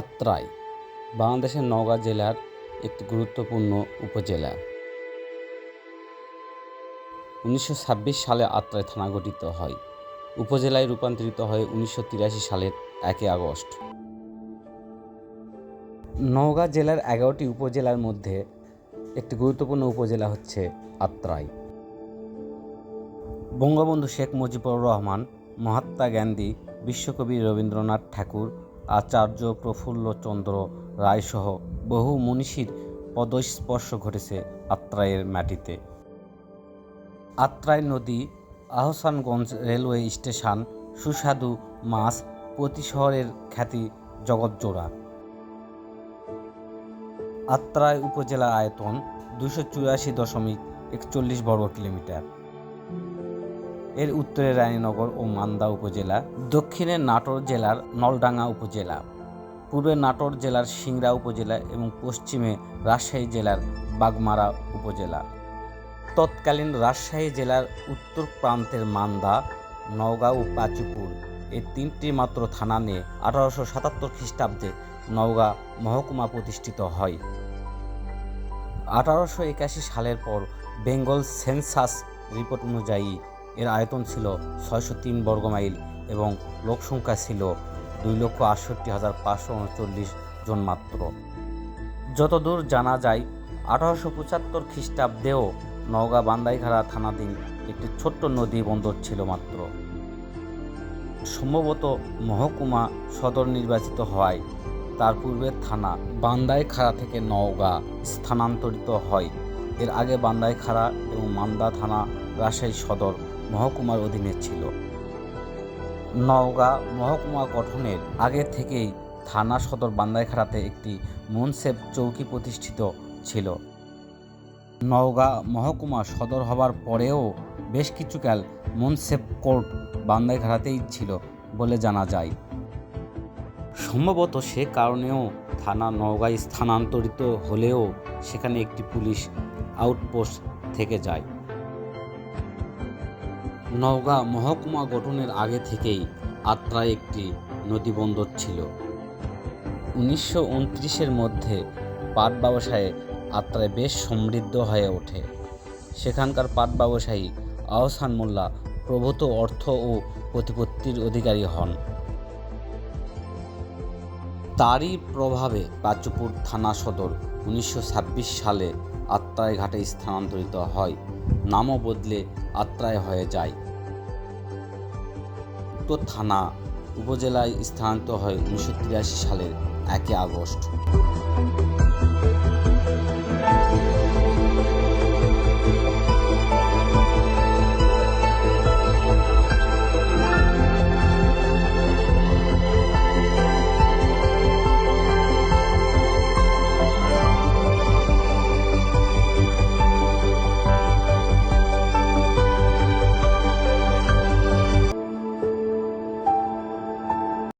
আত্রাই, বাংলাদেশের নওগাঁ জেলার একটি গুরুত্বপূর্ণ উপজেলা। উনিশশো ছাব্বিশ সালে আত্রাই থানা গঠিত হয়। উপজেলায় রূপান্তরিত হয় উনিশশো তিরাশি সালের একই আগস্ট। নওগাঁ জেলার এগারোটি উপজেলার মধ্যে একটি গুরুত্বপূর্ণ উপজেলা হচ্ছে আত্রাই। বঙ্গবন্ধু শেখ মুজিবুর রহমান, মহাত্মা গান্ধী, বিশ্বকবি রবীন্দ্রনাথ ঠাকুর আচার্য প্রফুল্লচন্দ্র রায়সহ বহু মনীষীর পদস্পর্শ ঘটেছে আত্রাইয়ের মাটিতে। আত্রাই নদী, আহসানগঞ্জ রেলওয়ে স্টেশন, সুস্বাদু মাছ, প্রতি শহরের খ্যাতি জগৎজোড়া। আত্রাই উপজেলার আয়তন দুশো চুরাশি দশমিক একচল্লিশ বর্গ কিলোমিটার। এর উত্তরে রানীনগর ও মান্দা উপজেলা, দক্ষিণে নাটোর জেলার নলডাঙ্গা উপজেলা, পূর্বে নাটোর জেলার সিংড়া উপজেলা এবং পশ্চিমে রাজশাহী জেলার বাগমারা উপজেলা। তৎকালীন রাজশাহী জেলার উত্তর প্রান্তের মান্দা নওগাঁ ও পাচুপুর এই তিনটি মাত্র থানা নিয়ে আঠারোশো সাতাত্তর খ্রিস্টাব্দে নওগাঁ মহকুমা প্রতিষ্ঠিত হয়। আঠারোশো একাশি সালের পর বেঙ্গল সেন্সাস রিপোর্ট অনুযায়ী এর আয়তন ছিল ছয়শো তিন বর্গমাইল এবং লোকসংখ্যা ছিল দুই লক্ষ আটষট্টি হাজার পাঁচশো উনচল্লিশ জন মাত্র। যতদূর জানা যায়, আঠারোশো পঁচাত্তর খ্রিস্টাব্দেও নওগাঁ বান্দাইখাড়া থানাধীন একটি ছোট্ট নদী বন্দর ছিল মাত্র। সম্ভবত মহকুমা সদর নির্বাচিত হওয়ায় তার পূর্বের থানা বান্দাইখাড়া থেকে নওগাঁ স্থানান্তরিত হয়। এর আগে বান্দাইখাড়া এবং মান্দা থানা রাজশাহী সদর মহকুমার অধীনে ছিল। নওগাঁ মহকুমা গঠনের আগে থেকেই থানা সদর বান্দাইখাড়াতে একটি মুনসেফ চৌকি প্রতিষ্ঠিত ছিল। নওগাঁ মহকুমা সদর হবার পরেও বেশ কিছুকাল মুনসেফ কোর্ট বান্দাইখাড়াতেই ছিল বলে জানা যায়। সম্ভবত সে কারণেও থানা নওগাঁয় স্থানান্তরিত হলেও সেখানে একটি পুলিশ আউটপোস্ট থেকে যায়। নওগাঁ মহকুমা গঠনের আগে থেকেই আত্রায় একটি নদীবন্দর ছিল। উনিশশো উনত্রিশের মধ্যে পাট ব্যবসায়ে আত্রায় বেশ সমৃদ্ধ হয়ে ওঠে। সেখানকার পাট ব্যবসায়ী আহসান মোল্লা প্রভূত অর্থ ও প্রতিপত্তির অধিকারী হন। তারই প্রভাবে পাচুপুর থানা সদর উনিশশো ছাব্বিশ সালে আত্রায় ঘাটে স্থানান্তরিত হয়। নামও বদলে আত্রায় হয়ে যায়। উত্তর থানা উপজেলায় স্থানান্তর হয় উনিশশো সালের একই আগস্ট।